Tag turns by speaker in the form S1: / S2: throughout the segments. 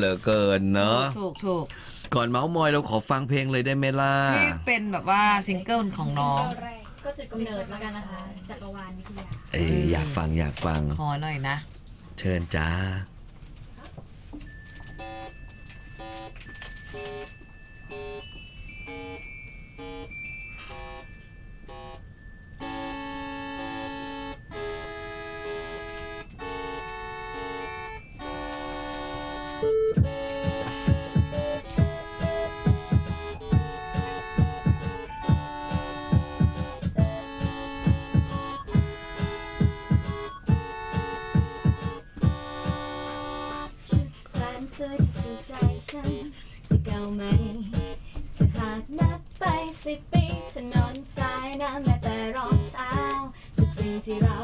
S1: เหลือเกินเนาะ
S2: ถูกถูก
S1: ก่อนเมาส์มอยเราขอฟังเพลงเลยได้ไหมล่ะ
S2: ที่เป็นแบบว่าซิงเกิลของน้อง
S3: แรกก็จุดกำเนิดแล้วกันนะคะจักรวาลวิทยา
S1: เอ้ยอยากฟังอยากฟัง
S2: ขอหน่อยนะ
S1: เชิญจ้า
S3: สวยที่ถูกใจฉัน จะเก่าไหมถ้าหากนับไปสิบปีถนนสายน้ำแม้แต่รองเท้าทุกสิ่งที่เรา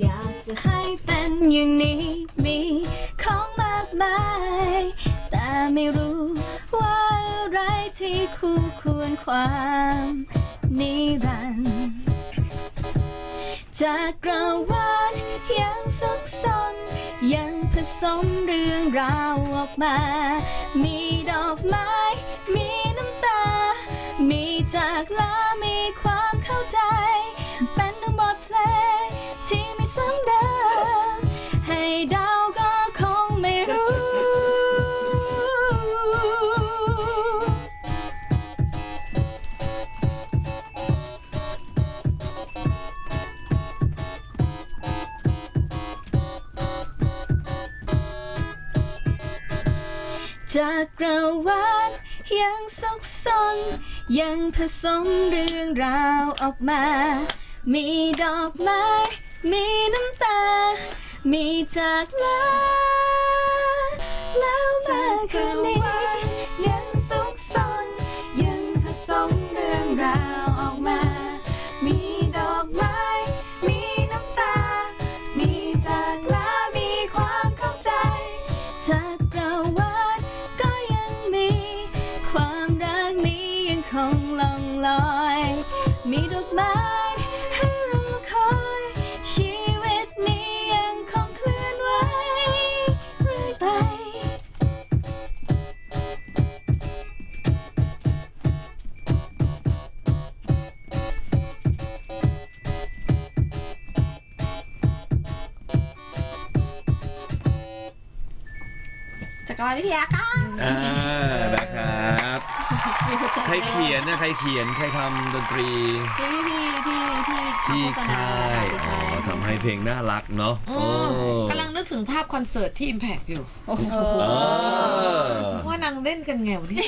S3: อยากจะให้เป็นอย่างนี้มีของมากมาย แต่ไม่รู้ว่าอะไรที่คู่ควรความนิรันดร์จากกระวานยังสุขสนยัง สมเรื่องราวออกมา มีดอกไม้ มีน้ำตา มีจากลามีความเข้าใจ จากกระวัติยังสุขสนยังผสมเรื่องราวออกมา มีดอกไม้ มีน้ำตา มีจากลาแล้วมาคืนนี้ยังสุขสนยังผสม มีดอกไม้ให้รอคอย ชีวิตนี้ยังคงเคลื่อนไหวเรื่อยไป
S2: จักรวาลวิทยาค่ะ
S1: อ่านะครับ ใครเขียนนะใครเขียนใครทำดนตรีพี่
S3: พี่พี่พี่พี่
S1: ค่ายอ๋อทำให้เพลงน่ารักเนาะ
S2: กำลังนึกถึงภาพคอนเสิร์ตที่ Impact อยู่ว่านางเล่นกันไงวะนี่